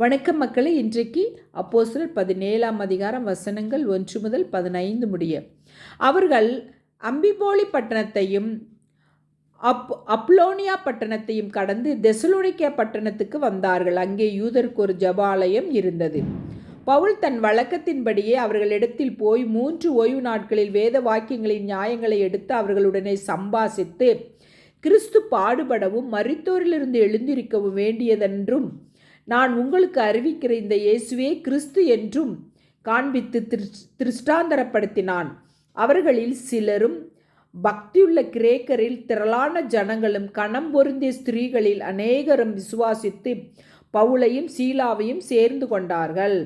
வணக்கம் மக்களே இன்றைக்கு அப்போஸ்தலர் பதினேழாம் அதிகாரம் வசனங்கள் ஒன்று முதல் பதினைந்து முடிய. அவர்கள் அம்பிபோலி பட்டணத்தையும் அப் அப்லோனியா பட்டணத்தையும் கடந்து தெசலோனிக்கா பட்டணத்துக்கு வந்தார்கள். அங்கே யூதருக்கு ஒரு ஜபாலயம் இருந்தது. பவுல் தன் வழக்கத்தின்படியே அவர்களிடத்தில் போய் மூன்று ஓய்வு நாட்களில் வேத வாக்கியங்களின் நியாயங்களை எடுத்து அவர்களுடனே சம்பாசித்து கிறிஸ்து பாடுபடவும் மரித்தோரிலிருந்து எழுந்திருக்கவும் வேண்டியதென்றும் நான் உங்களுக்கு அறிவிக்கிற இந்த இயேசுவே கிறிஸ்து என்றும் காண்பித்து திருஷ்டாந்தரப்படுத்தினான். அவர்களில் சிலரும் பக்தியுள்ள கிரேக்கரில் திரளான ஜனங்களும் கணம் பொருந்திய ஸ்திரீகளில் அநேகரும் விசுவாசித்து பவுலையும் சீலாவையும் சேர்ந்து கொண்டார்கள்.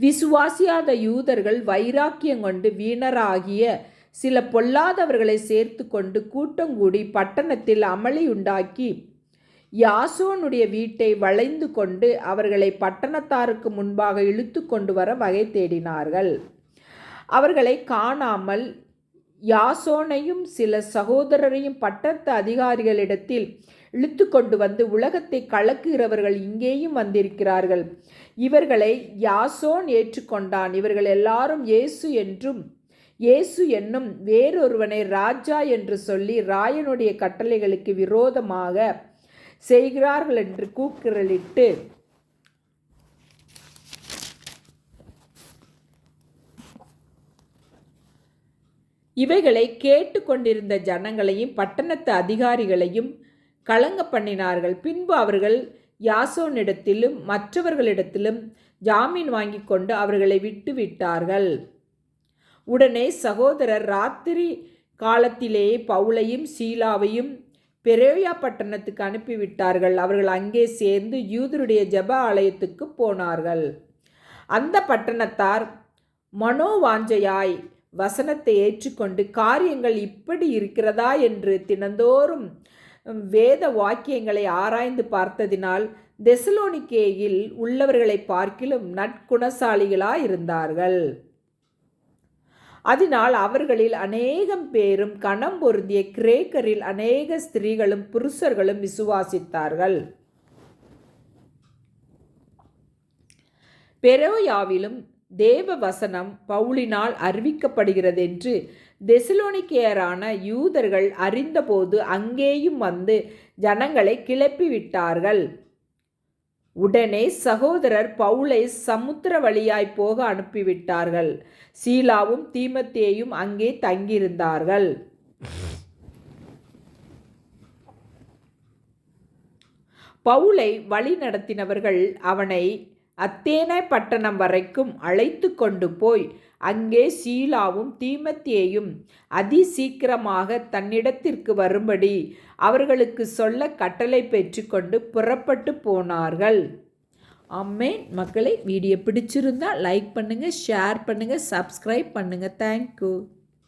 விசுவாசியாத யூதர்கள் வைராக்கியம் கொண்டு வீணராகிய சில பொல்லாதவர்களை சேர்த்து கொண்டு கூட்டங்கூடி பட்டணத்தில் அமளி உண்டாக்கி யாசோனுடைய வீட்டை வளைந்து கொண்டு அவர்களை பட்டணத்தாருக்கு முன்பாக இழுத்து கொண்டு வர வகை தேடினார்கள். அவர்களை காணாமல் யாசோனையும் சில சகோதரரையும் பட்டத்து அதிகாரிகளிடத்தில் இழுத்து கொண்டு வந்து உலகத்தை கலக்குகிறவர்கள் இங்கேயும் வந்திருக்கிறார்கள். இவர்களை யாசோன் ஏற்றுக்கொண்டான். இவர்கள் எல்லாரும் இயேசு என்றும் இயேசு என்னும் வேறொருவனை ராஜா என்று சொல்லி ராயனுடைய கட்டளைகளுக்கு விரோதமாக செய்கிறார்கள் என்று கூக்குரலிட்டு இவைகளை கேட்டு கொண்டிருந்த ஜனங்களையும் பட்டணத்து அதிகாரிகளையும் கலங்க பண்ணினார்கள். பின்பு அவர்கள் யாசோனிடத்திலும் மற்றவர்களிடத்திலும் ஜாமீன் வாங்கி கொண்டு அவர்களை விட்டு விட்டார்கள் உடனே சகோதரர் ராத்திரி காலத்திலேயே பவுலையும் சீலாவையும் பெரேயா பட்டணத்துக்கு அனுப்பிவிட்டார்கள். அவர்கள் அங்கே சேர்ந்து யூதருடைய ஜப ஆலயத்துக்கு போனார்கள். அந்த பட்டணத்தார் மனோவாஞ்சையாய் வசனத்தை ஏற்றுக்கொண்டு காரியங்கள் இப்படி இருக்கிறதா? என்று தினந்தோறும் வேத வாக்கியங்களை ஆராய்ந்து பார்த்ததினால் தெசலோனிக்கேயில் உள்ளவர்களை பார்க்கிலும் நற்குணசாலிகளாயிருந்தார்கள். இருந்தார்கள் அதனால் அவர்களில் அநேகம் பேரும் கணம் பொருந்திய கிரேக்கரில் அநேக ஸ்திரீகளும் புருஷர்களும் விசுவாசித்தார்கள். பெரோயாவிலும் தேவ வசனம் பவுலினால் அறிவிக்கப்படுகிறது என்று தெசிலோனிக்கேயரான யூதர்கள் அறிந்தபோது அங்கேயும் வந்து ஜனங்களை கிளப்பிவிட்டார்கள். உடனே சகோதரர் பவுலை சமுத்திர வழியாய் போக அனுப்பிவிட்டார்கள். சீலாவும் தீமத்தேயும் அங்கே தங்கியிருந்தார்கள். பவுலை வழி நடத்தினவர்கள் அவனை அத்தேனை பட்டணம் வரைக்கும் அழைத்து கொண்டு போய் அங்கே சீலாவும் தீமத்தியையும் அதி சீக்கிரமாக தன்னிடத்திற்கு வரும்படி அவர்களுக்கு சொல்ல கட்டளை பெற்றுக்கொண்டு புறப்பட்டு போனார்கள். அம்மே மக்களை வீடியோ பிடிச்சிருந்தால் லைக் பண்ணுங்கள் ஷேர் பண்ணுங்கள் சப்ஸ்கிரைப் பண்ணுங்கள் தேங்க்யூ